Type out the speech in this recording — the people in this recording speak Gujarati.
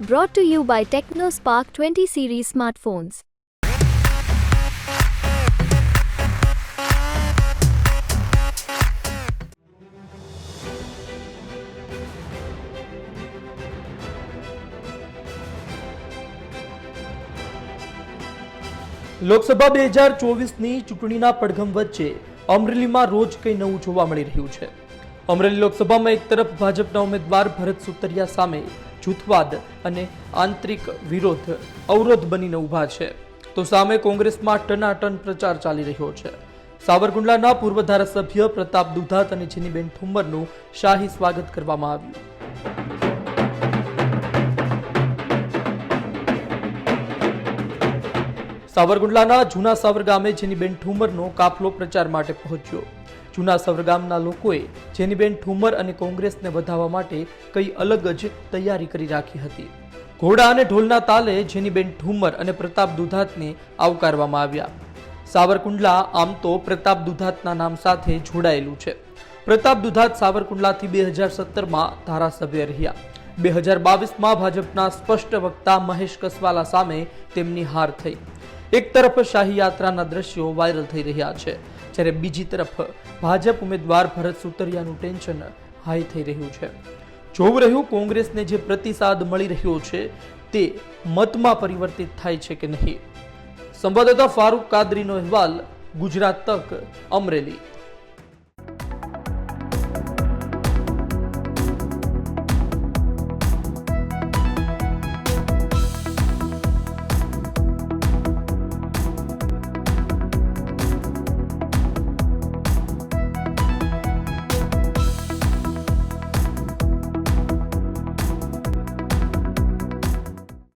Brought to you by TechnoSpark 20 series smartphones. Lok Sabha બે હજાર ચોવીસની ચૂંટણીના પડઘમ વચ્ચે અમરેલીમાં રોજ કંઈ નવું જોવા મળી રહ્યું છે અમરેલી લોકસભામાં એક તરફ ભાજપના ઉમેદવાર ભરત સુતરિયા સામે જૂથવાદ અને આંતરિક વિરોધ અવરોધ બનીને ઊભા છે. તો સામે કોંગ્રેસમાં ટનાટન પ્રચાર ચાલી રહ્યો છે. સાવરકુંડલાના પૂર્વ ધારાસભ્ય પ્રતાપ દુધાત અને જીનીબેન ઠુમ્મરનું શાહી સ્વાગત કરવામાં આવ્યું. સાવરકુંડલાના જૂના સાવર ગામે જેનીબેન ઠુમરનો કાફલો પ્રચાર માટે પહોંચ્યો. જૂના સવરગામના લોકોએ જેનીબેન ઠુમર અને કોંગ્રેસને વધાવવા માટે કઈ અલગ જ તૈયારી કરી રાખી હતી. ઘોડા અને ઢોલના તાલે જેનીબેન ઠુમર અને પ્રતાપ દુધાતને આવકારવામાં આવ્યા. સાવરકુંડલા આમ તો પ્રતાપ દુધાતના નામ સાથે જોડાયેલું છે. પ્રતાપ દુધાત સાવરકુંડલાથી બે હજાર સત્તરમાં ધારાસભ્ય રહ્યા. બે હજાર બાવીસમાં ભાજપના સ્પષ્ટ વક્તા મહેશ કસવાલા સામે તેમની હાર થઈ. એક તરફ શાહી યાત્રાના દ્રશ્યો વાયરલ થઈ રહ્યા છે. જ્યારે બીજી તરફ ભાજપ ઉમેદવાર ભરત સુતરિયાનું ટેન્શન હાઈ થઈ રહ્યું છે. જોવું રહ્યું કોંગ્રેસને જે પ્રતિસાદ મળી રહ્યો છે તે મતમાં પરિવર્તિત થાય છે કે નહીં? સંવાદદાતા ફારૂક કાદરીનો અહેવાલ, ગુજરાત તક, અમરેલી.